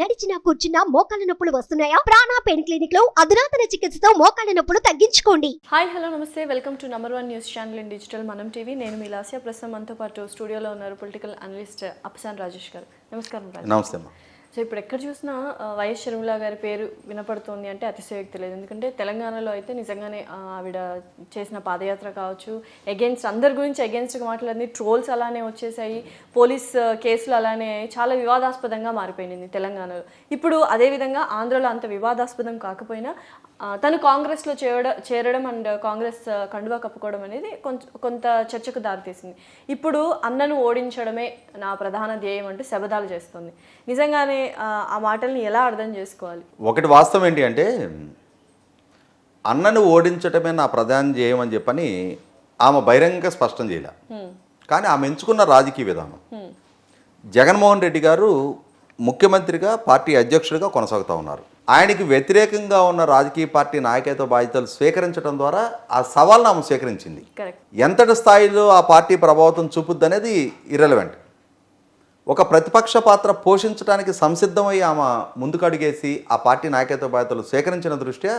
నడిచినా కూర్చున్నా మోకాళ్ళ నొప్పులు వస్తున్నాయా? ప్రాణా పెయిన్ క్లినిక్లో అధునాతన చికిత్సతో మోకాళ్ళ నొప్పులు తగ్గించుకోండి. Hi hello namaste. Welcome to number one news channel in digital Manam TV. నేను మీ లాస్య ప్రస్తుతం. మనతో పాటు స్టూడియోలో ఉన్నారు పొలిటికల్ అనలిస్ట్ అప్సాన్ రాజేష్ గారు. నమస్కారం నమస్తే సో ఇప్పుడు ఎక్కడ చూసినా వైఎస్ షర్మిల గారి పేరు వినపడుతోంది అంటే అతిశయోక్తి లేదు. ఎందుకంటే తెలంగాణలో అయితే నిజంగానే ఆవిడ చేసిన పాదయాత్ర కావచ్చు అగేన్స్ట్ అందరి గురించి అగేన్స్ట్గా మాట్లాడింది ట్రోల్స్ అలానే వచ్చేసాయి పోలీస్ కేసులు అలానే చాలా వివాదాస్పదంగా మారిపోయింది తెలంగాణలో. ఇప్పుడు అదేవిధంగా ఆంధ్రలో అంత వివాదాస్పదం కాకపోయినా తను కాంగ్రెస్లో చేరడం చేరడం అండ్ కాంగ్రెస్ కండువా కప్పుకోవడం అనేది కొంత కొంత చర్చకు దారితీసింది. ఇప్పుడు అన్నను ఓడించడమే నా ప్రధాన ధ్యేయం అంటూ శబదాలు చేస్తుంది. నిజంగానే ఆ, మాటల్ని ఎలా అర్థం చేసుకోవాలి? ఒకటి వాస్తవం ఏంటి అంటే అన్నను ఓడించటమే నా ప్రధాన ధ్యేయం అని చెప్పని ఆమె బహిరంగంగా స్పష్టం చేయలే. కానీ ఆమె ఎంచుకున్న రాజకీయ విధానం. జగన్మోహన్ రెడ్డి గారు ముఖ్యమంత్రిగా పార్టీ అధ్యక్షుడిగా కొనసాగుతూ ఉన్నారు. ఆయనకి వ్యతిరేకంగా ఉన్న రాజకీయ పార్టీ నాయకత్వ బాధ్యతలు స్వీకరించడం ద్వారా ఆ సవాల్ను ఆమె స్వీకరించింది ఎంతటి స్థాయిలో ఆ పార్టీ ప్రభావితం చూపుద్ది అనేది ఇర్రెలవెంట్. ఒక ప్రతిపక్ష పాత్ర పోషించడానికి సంసిద్ధమై ఆమె ముందుకడిగేసి ఆ పార్టీ నాయకత్వ బాధ్యతలు స్వీకరించిన దృష్ట్యా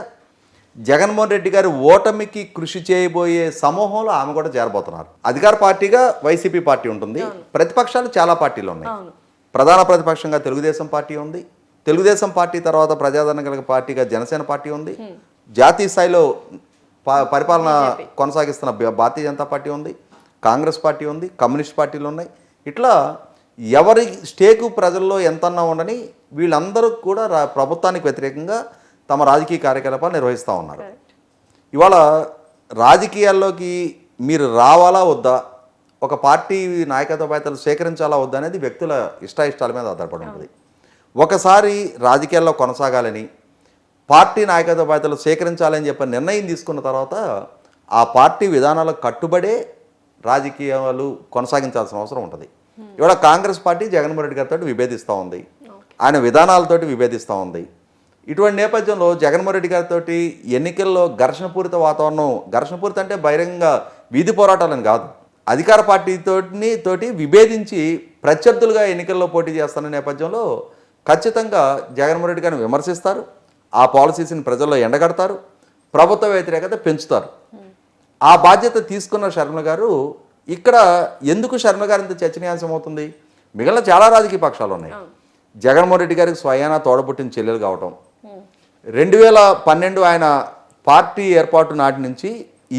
జగన్మోహన్ రెడ్డి గారి ఓటమికి కృషి చేయబోయే సమూహంలో ఆమె కూడా చేరబోతున్నారు. అధికార పార్టీగా వైసీపీ పార్టీ ఉంటుంది. ప్రతిపక్షాలు చాలా పార్టీలు ఉన్నాయి. ప్రధాన ప్రతిపక్షంగా తెలుగుదేశం పార్టీ ఉంది. తెలుగుదేశం పార్టీ తర్వాత ప్రజాదరణ కలిగిన పార్టీగా జనసేన పార్టీ ఉంది. జాతీయ స్థాయిలో పరిపాలన కొనసాగిస్తున్న భారతీయ జనతా పార్టీ ఉంది. కాంగ్రెస్ పార్టీ ఉంది. కమ్యూనిస్ట్ పార్టీలు ఉన్నాయి. ఇట్లా ఎవరి స్టేకు ప్రజల్లో ఎంతన్నా ఉండని వీళ్ళందరూ కూడా రా- ప్రభుత్వానికి వ్యతిరేకంగా తమ రాజకీయ కార్యకలాపాలు నిర్వహిస్తూ ఉన్నారు. ఇవాళ రాజకీయాల్లోకి మీరు రావాలా వద్దా? ఒక పార్టీ నాయకత్వ బాధ్యతలు స్వీకరించాలా వద్దా అనేది వ్యక్తుల ఇష్టాయిష్టాల మీద ఆధారపడి ఉంటుంది. ఒకసారి రాజకీయాల్లో కొనసాగాలని పార్టీ నాయకత్వ బాధ్యతలు స్వీకరించాలని చెప్పి నిర్ణయం తీసుకున్న తర్వాత ఆ పార్టీ విధానాలకు కట్టుబడే రాజకీయాలు కొనసాగించాల్సిన అవసరం ఉంటుంది. ఇవాళ కాంగ్రెస్ పార్టీ జగన్మోహన్ రెడ్డి గారితో విభేదిస్తూ ఉంది. ఆయన విధానాలతోటి విభేదిస్తూ ఉంది. ఇటువంటి నేపథ్యంలో జగన్మోహన్ రెడ్డి గారితో ఎన్నికల్లో ఘర్షణపూరిత వాతావరణం ఘర్షణపూరిత అంటే బహిరంగ వీధి పోరాటాలని కాదు. అధికార పార్టీతోని తోటి విభేదించి ప్రత్యర్థులుగా ఎన్నికల్లో పోటీ చేస్తున్న నేపథ్యంలో ఖచ్చితంగా జగన్మోహన్ రెడ్డి గారిని విమర్శిస్తారు. ఆ పాలసీస్ని ప్రజల్లో ఎండగడతారు. ప్రభుత్వ వ్యతిరేకత పెంచుతారు. ఆ బాధ్యత తీసుకున్న శర్మ గారు ఇక్కడ ఎందుకు శర్మ గారు ఇంత చర్చనీయాంశం అవుతుంది? మిగిలిన చాలా రాజకీయ పక్షాలు ఉన్నాయి. జగన్మోహన్ రెడ్డి గారికి స్వయానా తోడబుట్టిన చెల్లెలు కావటం. రెండు వేల పన్నెండు ఆయన పార్టీ ఏర్పాటు నాటి నుంచి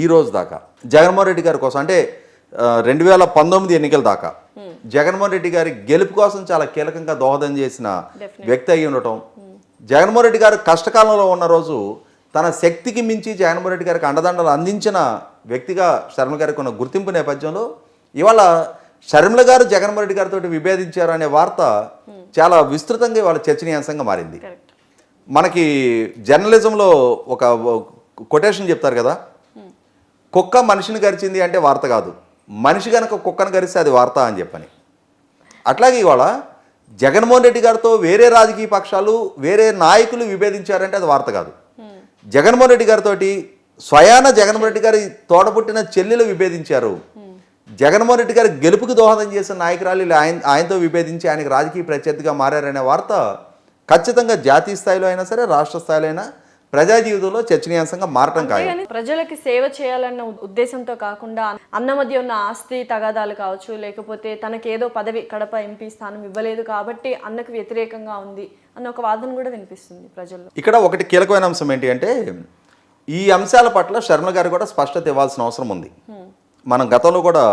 ఈ రోజు దాకా జగన్మోహన్ రెడ్డి గారి కోసం అంటే రెండు వేల పంతొమ్మిది ఎన్నికల దాకా జగన్మోహన్ రెడ్డి గారి గెలుపు కోసం చాలా కీలకంగా దోహదం చేసిన వ్యక్తి అయి ఉండటం. జగన్మోహన్ రెడ్డి గారు కష్టకాలంలో ఉన్న రోజు తన శక్తికి మించి జగన్మోహన్ రెడ్డి గారికి అండదండలు అందించిన వ్యక్తిగా శర్మ గారికి ఉన్న గుర్తింపు నేపథ్యంలో ఇవాళ షర్మిల గారు జగన్మోహన్ రెడ్డి గారితో విభేదించారు అనే వార్త చాలా విస్తృతంగా ఇవాళ చర్చనీయాంశంగా మారింది. మనకి జర్నలిజంలో ఒక కొటేషన్ చెప్తారు కదా కుక్క మనిషిని గరిచింది అంటే వార్త కాదు. మనిషి కనుక కుక్కను గరిస్తే అది వార్త అని చెప్పని. అట్లాగే ఇవాళ జగన్మోహన్ రెడ్డి గారితో వేరే రాజకీయ పక్షాలు వేరే నాయకులు విభేదించారంటే అది వార్త కాదు. జగన్మోహన్ రెడ్డి గారితో స్వయాన జగన్మోహన్ రెడ్డి గారి తోడబుట్టిన చెల్లెలు విభేదించారు. జగన్మోహన్ రెడ్డి గారి గెలుపుకి దోహదం చేసిన నాయకురాలు ఆయన ఆయనతో విభేదించి ఆయనకు రాజకీయ ప్రత్యర్థిగా మారారనే వార్త ఖచ్చితంగా జాతీయ స్థాయిలో అయినా సరే రాష్ట్ర స్థాయిలో అయినా ప్రజా జీవితంలో చర్చనీయాంశంగా మారటం అంతేగాని ప్రజలకి సేవ చేయాలన్న ఉద్దేశంతో కాకుండా అన్న మధ్య ఉన్న ఆస్తి తగాదాలు కావచ్చు లేకపోతే తనకేదో పదవి కడప ఎంపీ స్థానం ఇవ్వలేదు కాబట్టి అన్నకు వ్యతిరేకంగా ఉంది అన్న ఒక వాదన కూడా వినిపిస్తుంది ప్రజల్లో. ఇక్కడ ఒకటి కీలకమైన అంశం ఏంటి అంటే ఈ అంశాల పట్ల శర్మ గారు కూడా స్పష్టత ఇవ్వాల్సిన అవసరం ఉంది. మనం గతంలో కూడా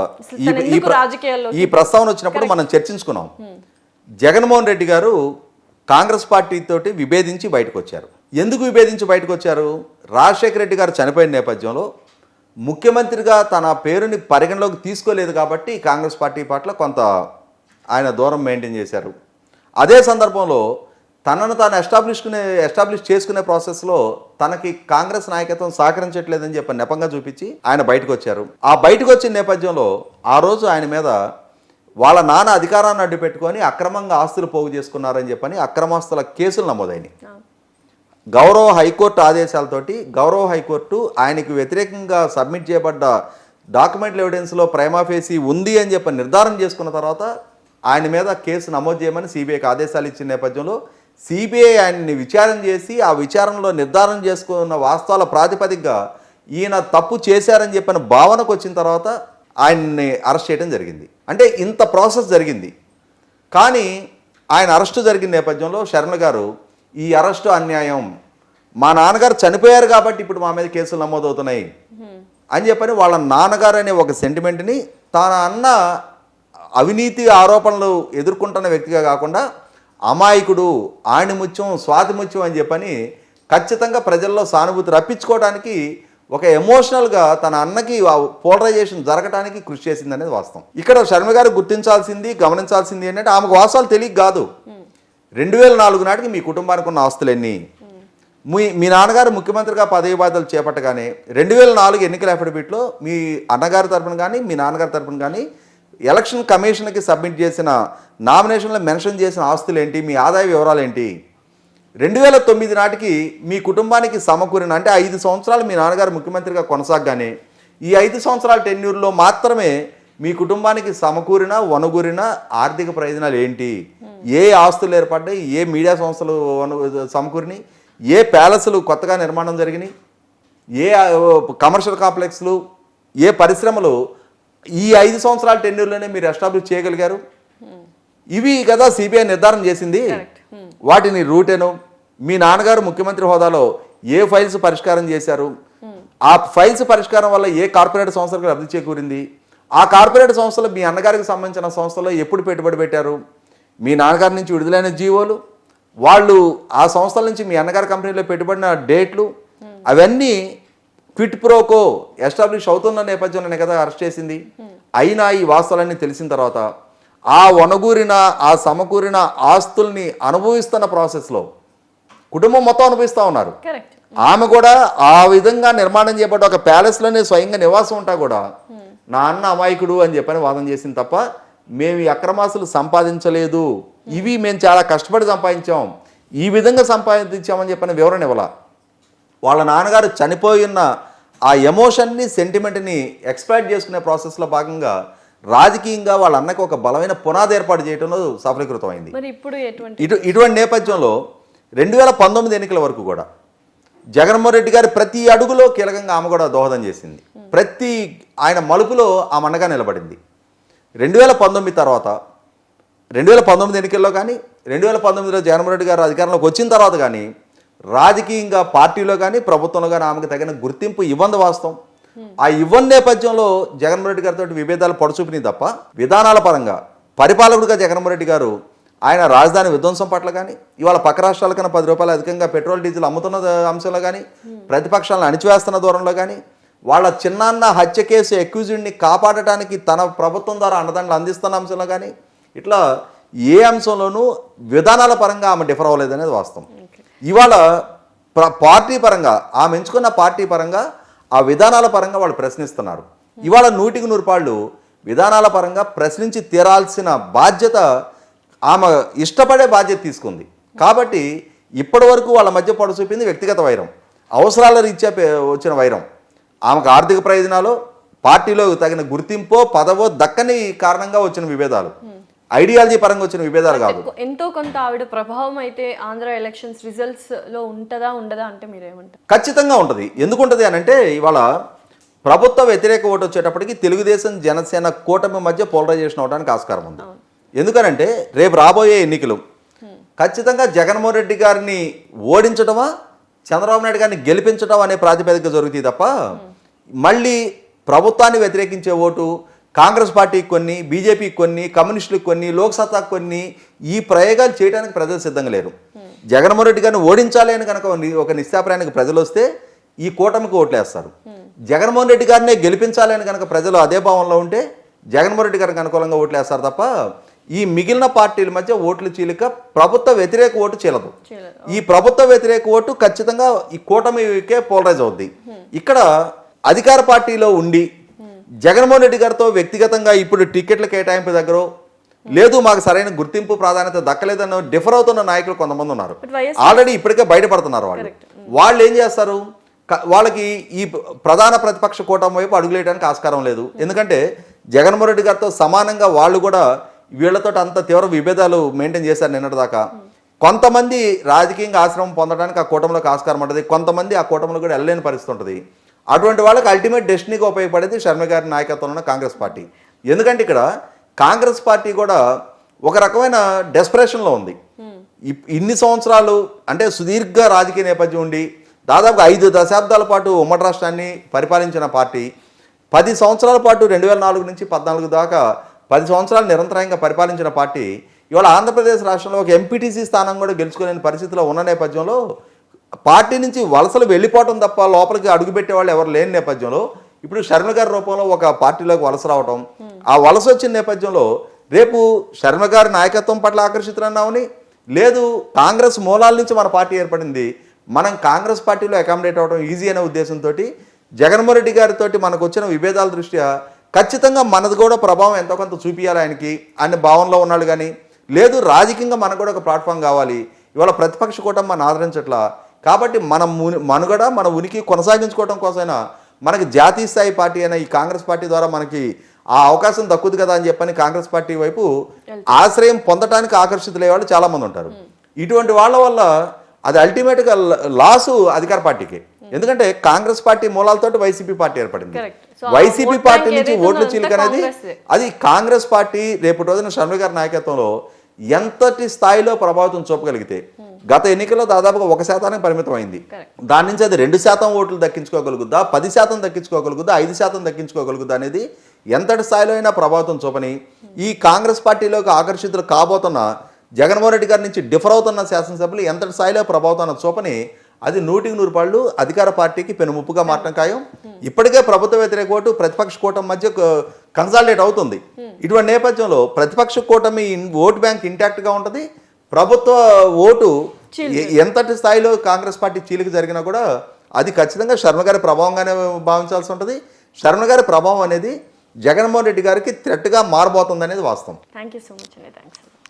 ఈ తను ఈ ప్రస్తావన వచ్చినప్పుడు మనం చర్చించుకున్నాం. జగన్మోహన్ రెడ్డి గారు కాంగ్రెస్ పార్టీ తోటి విభేదించి బయటకు వచ్చారు. ఎందుకు విభేదించి బయటకు వచ్చారు? రాజశేఖర రెడ్డి గారు చనిపోయిన నేపథ్యంలో ముఖ్యమంత్రిగా తన పేరుని పరిగణలోకి తీసుకోలేదు కాబట్టి కాంగ్రెస్ పార్టీ పట్ల కొంత ఆయన దూరం మెయింటైన్ చేశారు. అదే సందర్భంలో తనను తాను ఎస్టాబ్లిష్కునే ఎస్టాబ్లిష్ చేసుకునే ప్రాసెస్లో తనకి కాంగ్రెస్ నాయకత్వం సహకరించట్లేదని చెప్పి నెపంగా చూపించి ఆయన బయటకు వచ్చారు. ఆ బయటకు వచ్చిన నేపథ్యంలో ఆ రోజు ఆయన మీద వాళ్ళ నాన్న అధికారాన్ని అడ్డుపెట్టుకొని అక్రమంగా ఆస్తులు పోగు చేసుకున్నారని చెప్పని అక్రమాస్తుల కేసులు నమోదైనాయి. గౌరవ హైకోర్టు ఆదేశాలతోటి గౌరవ హైకోర్టు ఆయనకి వ్యతిరేకంగా సబ్మిట్ చేయబడ్డ డాక్యుమెంట్ల ఎవిడెన్స్లో ప్రైమాఫేసి ఉంది అని చెప్పి నిర్ధారణ చేసుకున్న తర్వాత ఆయన మీద కేసు నమోదు చేయమని సిబిఐకి ఆదేశాలు ఇచ్చిన నేపథ్యంలో సిబిఐ ఆయన్ని విచారణ చేసి ఆ విచారణలో నిర్ధారణ చేసుకున్న వాస్తవాల ప్రాతిపదికగా ఈయన తప్పు చేశారని చెప్పిన భావనకు వచ్చిన తర్వాత ఆయన్ని అరెస్ట్ చేయడం జరిగింది. అంటే ఇంత ప్రాసెస్ జరిగింది. కానీ ఆయన అరెస్టు జరిగిన నేపథ్యంలో శరణ్ గారు ఈ అరెస్టు అన్యాయం. మా నాన్నగారు చనిపోయారు కాబట్టి ఇప్పుడు మా మీద కేసులు నమోదవుతున్నాయి. అని చెప్పని వాళ్ళ నాన్నగారు అనే ఒక సెంటిమెంట్ని తన అన్న అవినీతి ఆరోపణలు ఎదుర్కొంటున్న వ్యక్తిగా కాకుండా అమాయకుడు ఆణిముత్యం స్వాతిముత్యం అని చెప్పని ఖచ్చితంగా ప్రజల్లో సానుభూతి రప్పించుకోవడానికి ఒక ఎమోషనల్గా తన అన్నకి పోలరైజేషన్ జరగడానికి కృషి చేసిందనేది వాస్తవం. ఇక్కడ శర్మ గారు గుర్తించాల్సింది గమనించాల్సింది ఏంటంటే ఆమెకు వాస్తవాలు తెలియక కాదు. రెండు వేల నాలుగు నాటికి మీ కుటుంబానికి ఉన్న ఆస్తులన్నీ? మీ మీ నాన్నగారు ముఖ్యమంత్రిగా పదవి బాధ్యతలు చేపట్టగానే రెండు వేల నాలుగు ఎన్నికల అఫిడవిట్లో మీ అన్నగారి తరపున కానీ మీ నాన్నగారి తరపున కానీ ఎలక్షన్ కమిషన్కి సబ్మిట్ చేసిన నామినేషన్లో మెన్షన్ చేసిన ఆస్తులు ఏంటి మీ ఆదాయ వివరాలు ఏంటి రెండు వేల తొమ్మిది నాటికి మీ కుటుంబానికి సమకూరిన అంటే ఐదు సంవత్సరాలు మీ నాన్నగారు ముఖ్యమంత్రిగా కొనసాగగానే ఈ ఐదు సంవత్సరాల టెన్యూర్లో మాత్రమే మీ కుటుంబానికి సమకూరిన వనగూరిన ఆర్థిక ప్రయోజనాలు ఏంటి ఏ ఆస్తులు ఏర్పడ్డాయి ఏ మీడియా సంస్థలు వను సమకూరినాయి ఏ ప్యాలెస్లు కొత్తగా నిర్మాణం జరిగినాయి ఏ కమర్షియల్ కాంప్లెక్స్లు ఏ పరిశ్రమలు ఈ ఐదు సంవత్సరాల టెన్యూర్లోనే మీరు ఎస్టాబ్లిష్ చేయగలిగారు? ఇవి కదా సిబిఐ నిర్ధారణ చేసింది. వాటిని రూటెను మీ నాన్నగారు ముఖ్యమంత్రి హోదాలో ఏ ఫైల్స్ పరిష్కారం చేశారు? ఆ ఫైల్స్ పరిష్కారం వల్ల ఏ కార్పొరేట్ సంస్థలకు లబ్ధి చేకూరింది? ఆ కార్పొరేట్ సంస్థలు మీ అన్నగారికి సంబంధించిన సంస్థలో ఎప్పుడు పెట్టుబడి పెట్టారు? మీ నాన్నగారి నుంచి విడుదలైన జీవోలు వాళ్ళు ఆ సంస్థల నుంచి మీ అన్నగారి కంపెనీలో పెట్టుబడిన డేట్లు అవన్నీ క్విట్ ప్రోకో ఎస్టాబ్లిష్ అవుతున్న నేపథ్యంలోనే కదా అరెస్ట్ చేసింది. అయినా ఈ వాస్తవాలన్నీ తెలిసిన తర్వాత ఆ వనగూరిన ఆ సమకూరిన ఆస్తుల్ని అనుభవిస్తున్న ప్రాసెస్లో కుటుంబం మొత్తం అనుభవిస్తూ ఉన్నారు. ఆమె కూడా ఆ విధంగా నిర్మాణం చేయబడ్డ ఒక ప్యాలెస్లోనే స్వయంగా నివాసం ఉంటా కూడా నా అన్న అమాయకుడు అని చెప్పని వాదన చేసింది తప్ప మేము ఈ అక్రమాసులు సంపాదించలేదు. ఇవి మేము చాలా కష్టపడి సంపాదించాం. ఈ విధంగా సంపాదించామని చెప్పని వివరణ ఇవ్వాల. వాళ్ళ నాన్నగారు చనిపోయిన ఆ ఎమోషన్ని సెంటిమెంట్ని ఎక్స్ప్లైట్ చేసుకునే ప్రాసెస్లో భాగంగా రాజకీయంగా వాళ్ళ అన్నకి ఒక బలమైన పునాది ఏర్పాటు చేయడంలో సఫలీకృతమైంది ఇప్పుడు ఎటువంటి ఇటు ఇటువంటి నేపథ్యంలో రెండు వేల పంతొమ్మిది ఎన్నికల వరకు కూడా జగన్మోహన్ రెడ్డి గారి ప్రతి అడుగులో కీలకంగా ఆమె కూడా దోహదం చేసింది. ప్రతి ఆయన మలుపులో ఆమె అండగా నిలబడింది. రెండు వేల పంతొమ్మిది తర్వాత రెండు వేల పంతొమ్మిది ఎన్నికల్లో కానీ రెండు వేల పంతొమ్మిదిలో జగన్మోహన్ రెడ్డి గారు అధికారంలోకి వచ్చిన తర్వాత కానీ రాజకీయంగా పార్టీలో కానీ ప్రభుత్వంలో కానీ ఆమెకు తగిన గుర్తింపు ఇవ్వంది వాస్తవం. ఆ ఇవ్వని నేపథ్యంలో జగన్మోహన్ రెడ్డి గారితో విభేదాలు పొడచూపినాయి తప్ప విధానాల పరంగా పరిపాలకుడిగా జగన్మోహన్ రెడ్డి గారు ఆయన రాజధాని విధ్వంసం పట్ల కానీ ఇవాళ పక్క రాష్ట్రాల కన్నా పది రూపాయలు అధికంగా పెట్రోల్ డీజిల్ అమ్ముతున్న అంశంలో కానీ ప్రతిపక్షాలను అణిచివేస్తున్న దూరంలో కానీ వాళ్ళ చిన్నాన్న హత్య కేసు ఎక్యూజ్డ్ని కాపాడటానికి తన ప్రభుత్వం ద్వారా అండదండలు అందిస్తున్న అంశంలో కానీ ఇట్లా ఏ అంశంలోనూ విధానాల పరంగా ఆమె డిఫర్ అవ్వలేదనేది వాస్తవం. ఇవాళ ప్ర- పార్టీ పరంగా ఆమె ఎంచుకున్న పార్టీ పరంగా ఆ విధానాల పరంగా వాళ్ళు ప్రశ్నిస్తున్నారు. ఇవాళ నూటికి నూరు పాళ్ళు విధానాల పరంగా ప్రశ్నించి తీరాల్సిన బాధ్యత ఆమె ఇష్టపడే బాధ్యత తీసుకుంది. కాబట్టి ఇప్పటి వరకు వాళ్ళ మధ్య పొడ చూపింది వ్యక్తిగత వైరం. అవసరాల రీత్యా వచ్చిన వైరం. ఆమెకు ఆర్థిక ప్రయోజనాలు పార్టీలో తగిన గుర్తింపో పదవో దక్కని కారణంగా వచ్చిన విభేదాలు. ఐడియాలజీ పరంగా వచ్చిన విభేదాలు కాదు. ఎంతో కొంత ఆవిడ ప్రభావం అయితే ఆంధ్ర ఎలక్షన్స్ రిజల్ట్స్లో ఉంటదా ఉండదా అంటే మీరేమంటారు? ఖచ్చితంగా ఉంటుంది. ఎందుకు ఉంటుంది అని అంటే ఇవాళ ప్రభుత్వ వ్యతిరేక ఓటు వచ్చేటప్పటికి తెలుగుదేశం జనసేన కూటమి మధ్య పోలరైజేషన్ అవడానికి ఆస్కారం ఉంది. ఎందుకనంటే రేపు రాబోయే ఎన్నికలు. ఖచ్చితంగా జగన్మోహన్ రెడ్డి గారిని ఓడించడమా చంద్రబాబు నాయుడు గారిని గెలిపించడం అనే ప్రాతిపదిక జరుగుతాయి తప్ప మళ్ళీ ప్రభుత్వాన్ని వ్యతిరేకించే ఓటు కాంగ్రెస్ పార్టీకి కొన్ని బీజేపీకి కొన్ని కమ్యూనిస్టులకు కొన్ని లోక్సత్తాకు కొన్ని ఈ ప్రయోగాలు చేయడానికి ప్రజలు సిద్ధంగా లేరు. జగన్మోహన్ రెడ్డి గారిని ఓడించాలి అని కనుక ఒక నిశ్చాప్రాయానికి ప్రజలు వస్తే ఈ కూటమికి ఓట్లేస్తారు. జగన్మోహన్ రెడ్డి గారినే గెలిపించాలి అని కనుక ప్రజలు అదే భావంలో ఉంటే జగన్మోహన్ రెడ్డి గారికి అనుకూలంగా ఓట్లేస్తారు తప్ప ఈ మిగిలిన పార్టీల మధ్య ఓట్లు చీలిక ప్రభుత్వ వ్యతిరేక ఓటు చీలదు. ఈ ప్రభుత్వ వ్యతిరేక ఓటు ఖచ్చితంగా ఈ కూటమికే పోలరైజ్ అవుద్ది. ఇక్కడ అధికార పార్టీలో ఉండి జగన్మోహన్ రెడ్డి గారితో వ్యక్తిగతంగా ఇప్పుడు టికెట్ల కేటాయింపు దగ్గర లేదు మాకు సరైన గుర్తింపు ప్రాధాన్యత దక్కలేదన్న డిఫర్ అవుతున్న నాయకులు కొంతమంది ఉన్నారు. ఆల్రెడీ ఇప్పటికే బయటపడుతున్నారు వాళ్ళు. వాళ్ళు ఏం చేస్తారు? వాళ్ళకి ఈ ప్రధాన ప్రతిపక్ష కూటమి వైపు అడుగులేయడానికి ఆస్కారం లేదు. ఎందుకంటే జగన్మోహన్ రెడ్డి గారితో సమానంగా వాళ్ళు కూడా వీళ్ళతో అంత తీవ్ర విభేదాలు మెయింటైన్ చేశారు నిన్నటిదాకా. కొంతమంది రాజకీయంగా ఆశ్రమం పొందడానికి ఆ కూటమిలోకి ఆస్కారం ఉంటుంది. కొంతమంది ఆ కూటమిలో కూడా వెళ్ళలేని పరిస్థితి ఉంటుంది. అటువంటి వాళ్ళకి అల్టిమేట్ డెస్టినీగా ఉపయోగపడేది శర్మ గారి నాయకత్వంలో ఉన్న కాంగ్రెస్ పార్టీ. ఎందుకంటే ఇక్కడ కాంగ్రెస్ పార్టీ కూడా ఒక రకమైన డెస్పరేషన్లో ఉంది. ఇప్- ఇన్ని సంవత్సరాలు అంటే సుదీర్ఘ రాజకీయ నేపథ్యం ఉండి దాదాపు ఐదు దశాబ్దాల పాటు ఉమ్మడి రాష్ట్రాన్ని పరిపాలించిన పార్టీ పది సంవత్సరాల పాటు రెండు వేల నాలుగు నుంచి పద్నాలుగు దాకా పది సంవత్సరాలు నిరంతరాయంగా పరిపాలించిన పార్టీ ఇవాళ ఆంధ్రప్రదేశ్ రాష్ట్రంలో ఒక ఎంపీటీసీ స్థానం కూడా గెలుచుకోలేని పరిస్థితిలో ఉన్న నేపథ్యంలో పార్టీ నుంచి వలసలు వెళ్ళిపోవటం తప్ప లోపలికి అడుగుపెట్టే వాళ్ళు ఎవరు లేని నేపథ్యంలో ఇప్పుడు శర్మ గారి రూపంలో ఒక పార్టీలోకి వలస రావటం. ఆ వలస వచ్చిన నేపథ్యంలో రేపు శర్మ గారి నాయకత్వం పట్ల ఆకర్షితులన్నామని లేదు కాంగ్రెస్ మూలాల నుంచి మన పార్టీ ఏర్పడింది మనం కాంగ్రెస్ పార్టీలో అకామిడేట్ అవ్వడం ఈజీ అనే ఉద్దేశంతో జగన్మోహన్ రెడ్డి గారితో మనకు వచ్చిన విభేదాల దృష్ట్యా ఖచ్చితంగా మనది కూడా ప్రభావం ఎంతో కొంత చూపించాలి ఆయనకి అనే భావనలో ఉన్నాడు కానీ లేదు రాజకీయంగా మనకు కూడా ఒక ప్లాట్ఫామ్ కావాలి. ఇవాళ ప్రతిపక్ష కూటమి మన ఆదరించట్లా కాబట్టి మన ముని- మనుగడ మన ఉనికి కొనసాగించుకోవడం కోసమైనా మనకి జాతీయ స్థాయి పార్టీ అయిన ఈ కాంగ్రెస్ పార్టీ ద్వారా మనకి ఆ అవకాశం దక్కుతుంది కదా అని చెప్పని కాంగ్రెస్ పార్టీ వైపు ఆశ్రయం పొందటానికి ఆకర్షితులయ్యే వాళ్ళు చాలా మంది ఉంటారు ఇటువంటి వాళ్ళ వల్ల అది అల్టిమేట్గా లాసు అధికార పార్టీకి. ఎందుకంటే కాంగ్రెస్ పార్టీ మూలాలతోటి వైసీపీ పార్టీ ఏర్పడింది. వైసీపీ పార్టీ నుంచి ఓట్లు చీలిక అనేది. అది కాంగ్రెస్ పార్టీ రేపటి రోజున గారి నాయకత్వంలో ఎంతటి స్థాయిలో ప్రభావితం చూపగలిగితే గత ఎన్నికల్లో దాదాపుగా ఒక శాతానికి పరిమితం అయింది Correct. దాని నుంచి అది రెండు శాతం ఓట్లు దక్కించుకోగలుగుద్దా? పది శాతం దక్కించుకోగలుగుద్దా? ఐదు శాతం దక్కించుకోగలుగుద్దా అనేది ఎంతటి స్థాయిలో అయినా ప్రభావితం చూపని ఈ కాంగ్రెస్ పార్టీలోకి ఆకర్షితులు కాబోతున్న జగన్మోహన్ రెడ్డి గారి నుంచి డిఫర్ అవుతున్న శాసనసభ్యులు ఎంతటి స్థాయిలో ప్రభావితం చూపని అది నూటికి నూరు పాళ్ళు అధికార పార్టీకి పెనుముప్పుగా మారటం ఖాయం. ఇప్పటికే ప్రభుత్వ వ్యతిరేక ఓటు ప్రతిపక్ష కూటమి మధ్య కన్సాలిడేట్ అవుతుంది. ఇటువంటి నేపథ్యంలో ప్రతిపక్ష కూటమి ఓటు బ్యాంక్ ఇంటాక్ట్గా ఉంటుంది. ప్రభుత్వ ఓటు ఎంతటి స్థాయిలో కాంగ్రెస్ పార్టీ చీలిక జరిగినా కూడా అది ఖచ్చితంగా శర్మ గారి ప్రభావంగానే భావించాల్సి ఉంటుంది. శర్మ గారి ప్రభావం అనేది జగన్మోహన్ రెడ్డి గారికి థ్రెట్గా మారబోతుంది అనేది వాస్తవం. థ్యాంక్ యూ సో మచ్ అండి థ్యాంక్స్